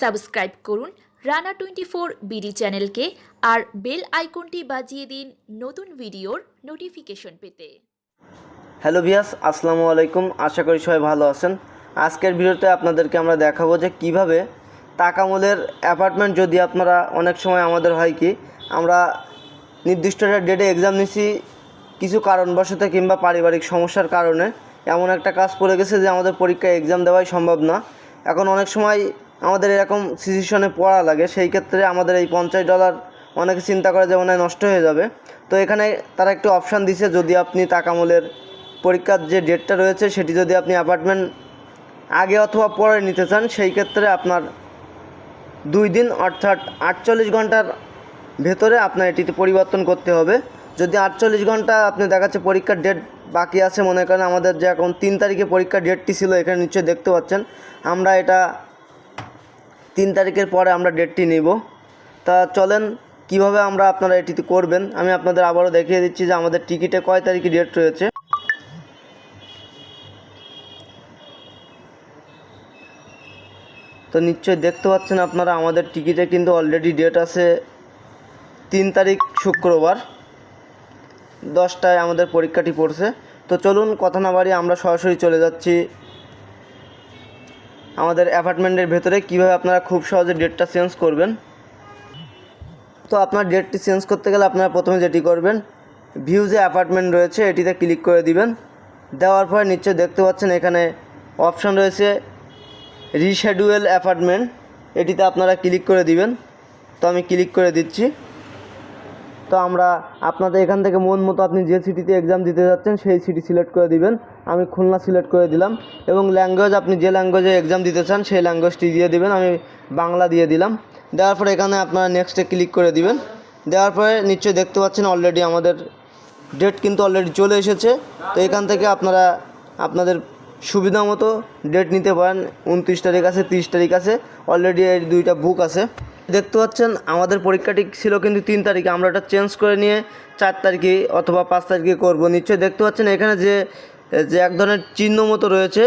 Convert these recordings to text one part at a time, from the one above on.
Subscribe করুন Rana twenty four BD চ্যানেলকে আর bell আইকনটি বাজিয়ে দিন নতুন ভিডিওর নোটিফিকেশন পেতে। হ্যালো ভিয়াস, আসসালামু আলাইকুম। আশা করি সবাই ভালো আছেন। আজকের ভিডিওতে আপনাদেরকে আমরা দেখাবো যে কীভাবে তাকামলের অ্যাপার্টমেন্ট যদি আপনারা অনেক সময় আমাদের হয় কি, আমরা নির্দিষ্ট একটা ডেটে এক্সাম নিছি কিছু কারণবশত কিংবা পারিবারিক সমস্যার কারণে। এমন একটা কাজ পড়ে গেছে যে আমাদের পরীক্ষায় এক্সাম দেওয়াই সম্ভব না। এখন অনেক সময় আমাদের এরকম সিচুয়েশনে পড়া লাগে, সেই ক্ষেত্রে আমাদের এই পঞ্চাশ ডলার অনেকে চিন্তা করে যে মনে হয় নষ্ট হয়ে যাবে। তো এখানে তারা একটু অপশান দিছে, যদি আপনি তাকামলের পরীক্ষার যে ডেটটা রয়েছে, সেটি যদি আপনি অ্যাপার্টমেন্ট আগে অথবা পরে নিতে চান, সেই ক্ষেত্রে আপনার দুই দিন অর্থাৎ আটচল্লিশ ঘণ্টার ভেতরে আপনার এটিতে পরিবর্তন করতে হবে। যদি আটচল্লিশ ঘণ্টা আপনি দেখাচ্ছে পরীক্ষার ডেট বাকি আছে, মনে করেন আমাদের যে এখন তিন তারিখে পরীক্ষার ডেটটি ছিল, এখানে নিশ্চয়ই দেখতে পাচ্ছেন। আমরা এটা তিন তারিখের পরে আমরা ডেটটি নিব। তা চলেন, কীভাবে আমরা আপনারা এটিতে করবেন? আমি আপনাদের আবারও দেখিয়ে দিচ্ছি যে আমাদের টিকিটে কয় তারিখে ডেট রয়েছে। তো নিশ্চয়ই দেখতে পাচ্ছেন আপনারা, আমাদের টিকিটে কিন্তু অলরেডি ডেট আছে তিন তারিখ শুক্রবার। দশটায় আমাদের পরীক্ষাটি পড়ছে। তো চলুন, কথা না বাড়িয়ে আমরা সরাসরি চলে যাচ্ছি। আমাদের অ্যাপার্টমেন্টের ভেতরে কীভাবে আপনারা খুব সহজে ডেটটা চেঞ্জ করবেন? তো আপনার ডেটটি চেঞ্জ করতে গেলে আপনারা প্রথমে যেটি করবেন ভিউ যে অ্যাপার্টমেন্ট রয়েছে এটিতে ক্লিক করে দিবেন। দেওয়ার পরে নিশ্চয়ই দেখতে পাচ্ছেন এখানে অপশান রয়েছে রিশেডিউল অ্যাপার্টমেন্ট। এটিতে আপনারা ক্লিক করে দিবেন। তো আমি ক্লিক করে দিচ্ছি। তো আমরা আপনাদের এখান থেকে মন মতো আপনি যে সিটিতে এক্সাম দিতে যাচ্ছেন, সেই সিটি সিলেক্ট করে দিবেন। আমি খুলনা সিলেক্ট করে দিলাম এবং ল্যাঙ্গুয়েজ আপনি যে ল্যাঙ্গুয়েজে এক্সাম দিতে চান, সেই ল্যাঙ্গুয়েজটি দিয়ে দিবেন। আমি বাংলা দিয়ে দিলাম। দেওয়ার পরে এখানে আপনারা নেক্সটে ক্লিক করে দিবেন। দেওয়ার পরে নিশ্চয়ই দেখতে পাচ্ছেন অলরেডি আমাদের ডেট কিন্তু অলরেডি চলে এসেছে। তো এখান থেকে আপনারা, আপনাদের সুবিধা মতো ডেট নিতে পারেন। উনত্রিশ তারিখ আছে, তিরিশ তারিখ আছে। অলরেডি এই দুইটা বুক আছে। দেখতে পাচ্ছেন, আমাদের পরীক্ষাটি ছিল কিন্তু তিন তারিখে আমরা এটা চেঞ্জ করে নিয়ে চার তারিখে অথবা পাঁচ তারিখে করব। নিশ্চয়ই দেখতে পাচ্ছেন, এখানে যে যে এক ধরনের চিহ্ন মতো রয়েছে,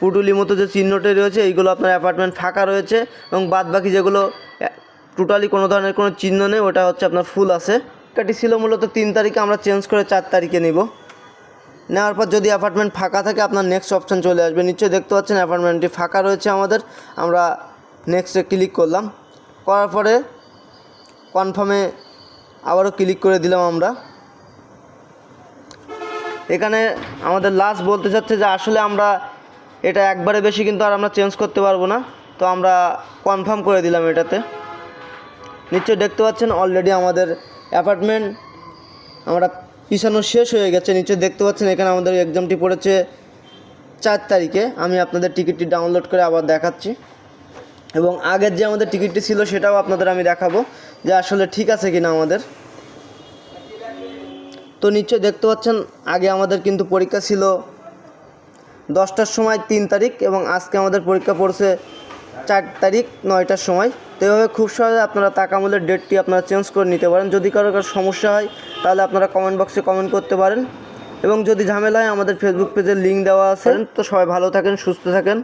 পুটুলি মতো যে চিহ্নটি রয়েছে, এইগুলো আপনার অ্যাপার্টমেন্ট ফাঁকা রয়েছে এবং বাদ বাকি যেগুলো টোটালি কোনো ধরনের কোনো চিহ্ন নেই, ওটা হচ্ছে আপনার ফুল আছে। পরীক্ষাটি ছিল মূলত তিন তারিখে, আমরা চেঞ্জ করে চার তারিখে নিব। নেওয়ার পর যদি অ্যাপার্টমেন্ট ফাঁকা থাকে, আপনার নেক্সট অপশান চলে আসবে। নিশ্চয়ই দেখতে পাচ্ছেন অ্যাপার্টমেন্টটি ফাঁকা রয়েছে আমাদের। আমরা নেক্সটে ক্লিক করলাম। করার পরে কনফার্মে আবারও ক্লিক করে দিলাম আমরা। এখানে আমাদের লাস্ট বলতে চাচ্ছে যে আসলে আমরা এটা একবারে বেশি কিন্তু আর আমরা চেঞ্জ করতে পারব না। তো আমরা কনফার্ম করে দিলাম এটাতে। নিশ্চয়ই দেখতে পাচ্ছেন অলরেডি আমাদের অ্যাপার্টমেন্ট আমরা পিছানো শেষ হয়ে গেছে, নিচে দেখতে পাচ্ছেন এখানে আমাদের এক্সামটি পড়েছে চার তারিখে। আমি আপনাদের টিকিটটি ডাউনলোড করে আবার দেখাচ্ছি। এবং আগের যে আমাদের টিকিটটি ছিল সেটাও আপনাদের আমি দেখাবো যে আসলে ঠিক আছে কিনা আমাদের। তো নিশ্চয়ই দেখতে পাচ্ছেন, আগে আমাদের কিন্তু পরীক্ষা ছিল দশটার সময় তিন তারিখ এবং আজকে আমাদের পরীক্ষা পড়ছে চার তারিখ নয়টার সময়। তো এভাবে খুব সহজে আপনারা তাকামূলের ডেটটি আপনারা চেঞ্জ করে নিতে পারেন। যদি কারও কারও সমস্যা হয়, তাহলে আপনারা কমেন্ট বক্সে কমেন্ট করতে পারেন। এবং যদি ঝামেলা হয়, আমাদের ফেসবুক পেজের লিঙ্ক দেওয়া আছে। তো সবাই ভালো থাকেন, সুস্থ থাকেন।